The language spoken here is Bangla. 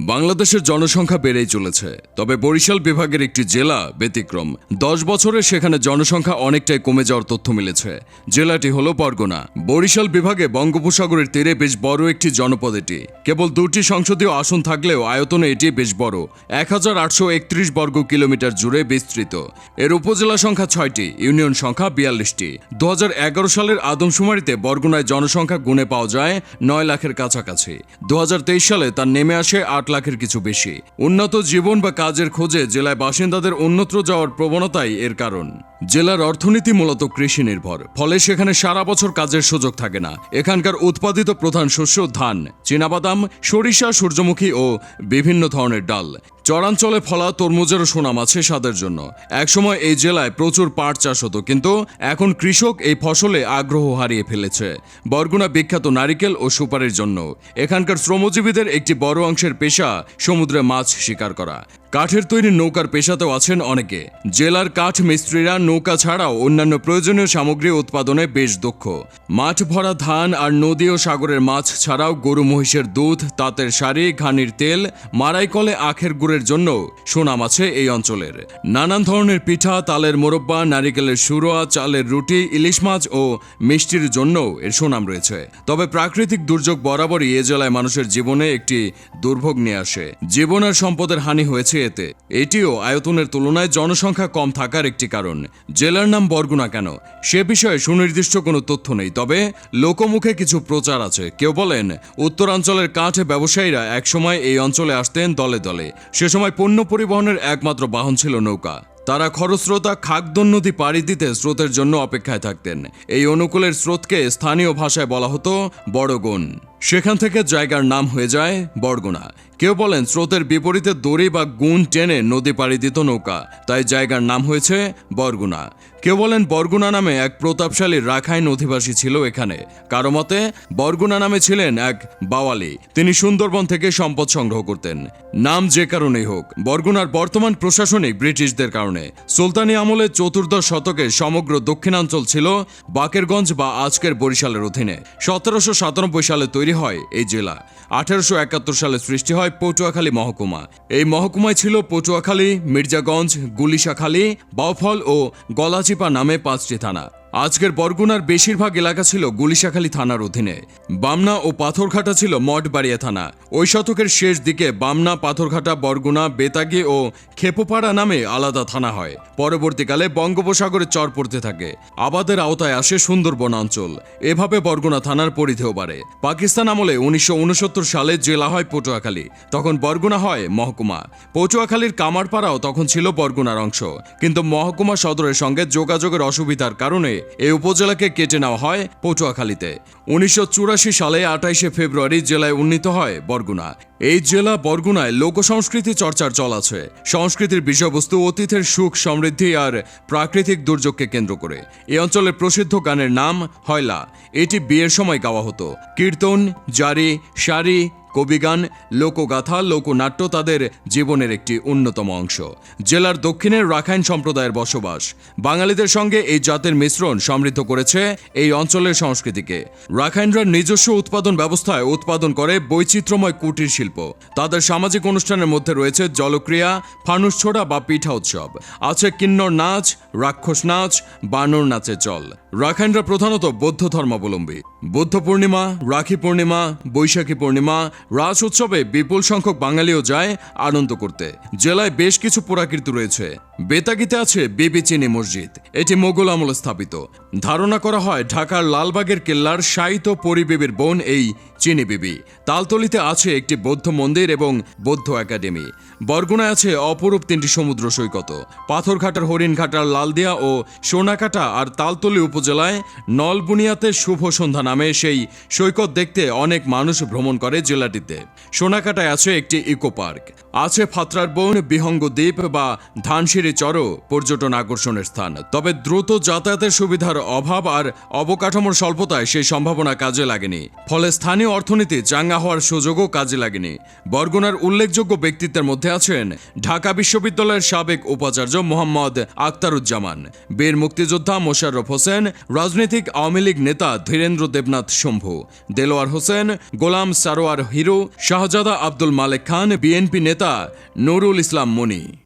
বাংলাদেশের জনসংখ্যা বেড়েই চলেছে, তবে বরিশাল বিভাগের একটি জেলা ব্যতিক্রম। দশ বছরে সেখানে জনসংখ্যা অনেকটাই কমে যাওয়ার তথ্য মিলেছে। জেলাটি হল বরগুনা। বরিশাল বিভাগে বঙ্গোপসাগরের তীরে বেশ বড় একটি জনপদ এটি। কেবল দুটি সংসদীয় আসন থাকলেও আয়তনে এটি বেশ বড়। এক বর্গ কিলোমিটার জুড়ে বিস্তৃত। এর উপজেলা সংখ্যা ছয়টি, ইউনিয়ন সংখ্যা বিয়াল্লিশটি। দু হাজার এগারো সালের আদমশুমারিতে বরগুনায় জনসংখ্যা গুণে পাওয়া যায় নয় লাখের কাছাকাছি। দু হাজার তেইশ সালে তার নেমে আসে আট লাখের কিছু বেশি। উন্নত জীবন বা কাজের খোঁজে জেলায় বাসিন্দাদের অন্যত্র যাওয়ার প্রবণতাই এর কারণ। জেলার অর্থনীতি মূলত কৃষি নির্ভর, ফলে সেখানে সারা বছর কাজের সুযোগ থাকে না। এখানকার উৎপাদিত প্রধান শস্য ধান, চীনাবাদাম, সরিষা, সূর্যমুখী ও বিভিন্ন ধরনের ডাল। চরাঞ্চলে ফলা তরমুজেরও সুনাম আছে স্বাদের জন্য। একসময় এই জেলায় প্রচুর পাট চাষ হতো, কিন্তু এখন কৃষক এই ফসলে আগ্রহ হারিয়ে ফেলেছে। বরগুনা বিখ্যাত নারিকেল ও সুপারির জন্য। এখানকার শ্রমজীবীদের একটি বড় অংশের পেশা সমুদ্রে মাছ শিকার করা। কাঠের তৈরি নৌকার পেশাতেও আছেন অনেকে। জেলার কাঠ মিস্ত্রিরা নৌকা ছাড়াও অন্যান্য প্রয়োজনীয় সামগ্রী উৎপাদনে বেশ দক্ষ। মাঠ ভরা ধান আর নদী ও সাগরের মাছ ছাড়াও গরু মহিষের দুধ, তাঁতের শাড়ি, ঘানির তেল মারাইকলে আখের গুড়ের জন্য সুনাম আছে এই অঞ্চলের। নানান ধরনের পিঠা, তালের মোরব্বা, নারিকেলের সুরোয়া, চালের রুটি, ইলিশ মাছ ও মিষ্টির জন্য এর সুনাম রয়েছে। তবে প্রাকৃতিক দুর্যোগ বরাবরই এ জেলায় মানুষের জীবনে একটি দুর্ভোগ নিয়ে আসে। জীবন আর সম্পদের হানি হয়েছে এতে। এটিও আয়তনের তুলনায় জনসংখ্যা কম থাকার একটি কারণ। জেলার নাম বরগুনা কেন? সে বিষয়ে সুনির্দিষ্ট কোনো তথ্য নেই, তবে লোকমুখে কিছু প্রচার আছে। কেউ বলেন, উত্তরাঞ্চলের কাঠ ব্যবসায়ীরা একসময় এই অঞ্চলে আসতেন দলে দলে। সে সময় পণ্য পরিবহনের একমাত্র বাহন ছিল নৌকা। তারা খরস্রোতা খাগদন নদী পাড়ি দিতে স্রোতের জন্য অপেক্ষায় থাকতেন। এই অনুকূলের স্রোতকে স্থানীয় ভাষায় বলা হতো বড়গুণ সেখান থেকে জায়গার নাম হয়ে যায় বরগুনা। কেউ বলেন স্রোতের বিপরীতে দড়ি বা গুণ টেনে নদী পাড়ি দিত নৌকা, তাই জায়গার নাম হয়েছে বরগুনা। কেউ বলেন বরগুনা নামে এক প্রতাপশালী রাখাইন অধিবাসী ছিল এখানে। কারও মতে, বরগুনা নামে ছিলেন এক বাওয়ালি। তিনি সুন্দরবন থেকে সম্পদ সংগ্রহ করতেন। নাম যে কারণেই হোক, বরগুনার বর্তমান প্রশাসনিক ব্রিটিশদের কারণে। সুলতানি আমলে চতুর্দশ শতকে সমগ্র দক্ষিণাঞ্চল ছিল বাকেরগঞ্জ বা আজকের বরিশালের অধীনে। সতেরোশো সাতানব্বই সালে তৈরি হয় এই জেলা। আঠারোশো একাত্তর সালে সৃষ্টি হয় পটুয়াখালী মহকুমা। এই মহকুমায় ছিল পটুয়াখালী, মির্জাগঞ্জ, গুলিশাখালী, বাউফল ও গলাচিপা নামে পাঁচটি থানা। আজকের বরগুনার বেশিরভাগ এলাকা ছিল গুলিশাখালী থানার অধীনে। বামনা ও পাথরঘাটা ছিল মঠবাড়িয়া থানা। ওই শতকের শেষ দিকে বামনা, পাথরঘাটা, বরগুনা, বেতাগি ও খেপোপাড়া নামে আলাদা থানা হয়। পরবর্তীকালে বঙ্গোপসাগরে চর পড়তে থাকে। আবাদের আওতায় আসে সুন্দরবন অঞ্চল। এভাবে বরগুনা থানার পরিধেও বাড়ে। পাকিস্তান আমলে উনিশশো উনসত্তর সালে জেলা হয় পটুয়াখালী। তখন বরগুনা হয় মহকুমা। পটুয়াখালীর কামারপাড়াও তখন ছিল বরগুনার অংশ। কিন্তু মহকুমা সদরের সঙ্গে যোগাযোগের অসুবিধার কারণে এই উপজেলাকে কেটে নেওয়া হয় পটুয়াখালীতে। উনিশশো সালে আঠাইশে ফেব্রুয়ারি জেলায় উন্নীত হয় বরগুনা। এই জেলা বরগুনায় লোক সংস্কৃতি চর্চার চল আছে। সংস্কৃতির বিষয়বস্তু অতীতের সুখ, সমৃদ্ধি আর প্রাকৃতিক দুর্যোগকে কেন্দ্র করে। এই অঞ্চলের প্রসিদ্ধ গানের নাম, হয়লা এটি বিয়ের সময় গাওয়া হতো। কীর্তন, জারি শাড়ি কবিগান, লোকগাথা, লোকনাট্য তাদের জীবনের একটি অন্যতম অংশ। জেলার দক্ষিণের রাখাইন সম্প্রদায়ের বসবাস। বাঙালিদের সঙ্গে এই জাতের মিশ্রণ সমৃদ্ধ করেছে এই অঞ্চলের সংস্কৃতিকে। রাখাইনরা নিজস্ব উৎপাদন ব্যবস্থায় উৎপাদন করে বৈচিত্র্যময় কুটির শিল্প। তাদের সামাজিক অনুষ্ঠানের মধ্যে রয়েছে জলক্রিয়া, ফানুস ছোড়া বা পিঠা উৎসব। আছে কিন্নর নাচ, রাক্ষস নাচ, বানর নাচের চল। রাখাইনরা প্রধানত বৌদ্ধ ধর্মাবলম্বী। বুদ্ধ পূর্ণিমা, রাখি পূর্ণিমা, বৈশাখী পূর্ণিমা, রাস উৎসবে বিপুল সংখ্যক বাঙালিও যায় আনন্দ করতে। জেলায় বেশ কিছু পুরাকীর্তি রয়েছে। বেতাগিতে আছে বিবি চিনি মসজিদ। এটি মোগল আমলে স্থাপিত। ধারণা করা হয় ঢাকার লালবাগের কেল্লার সাহিত্য পরিবেবীর বোন এই চিনি বিবি। তালতলিতে আছে একটি বৌদ্ধ মন্দির এবং বৌদ্ধ একাডেমি। বরগুনায় আছে অপরূপ তিনটি সমুদ্র সৈকত। পাথরঘাটার হরিণঘাটার লালদিয়া ও সোনাকাটা আর তালতলি উপজেলায় নলবুনিয়াতে শুভ সন্ধ্যা নামে সেই সৈকত দেখতে অনেক মানুষ ভ্রমণ করে জেলাটিতে। সোনাকাটায় আছে একটি ইকো পার্ক আছে ফাত্রার বন, বিহঙ্গ দ্বীপ বা ধানসিঁড়ি চরও পর্যটন আকর্ষণের স্থান। তবে দ্রুত যাতায়াতের সুবিধার অভাব আর অবকাঠামোর স্বল্পতায় সেই সম্ভাবনা কাজে লাগেনি। ফলে স্থানীয় অর্থনীতি চাঙ্গা হওয়ার সুযোগও কাজে লাগেনি। বরগুনার উল্লেখযোগ্য ব্যক্তিত্বের মধ্যে আছেন ঢাকা বিশ্ববিদ্যালয়ের সাবেক উপাচার্য মোহাম্মদ আক্তারুজ্জামান বীর মুক্তিযোদ্ধা মোশাররফ হোসেন রাজনৈতিক আওয়ামী লীগ নেতা ধীরেন্দ্র দেবনাথ শম্ভু, দেলোয়ার হোসেন, গোলাম সারোয়ার হিরো, শাহজাদা আব্দুল মালেক খান, বিএনপি নেতা নুরুল ইসলাম মনি।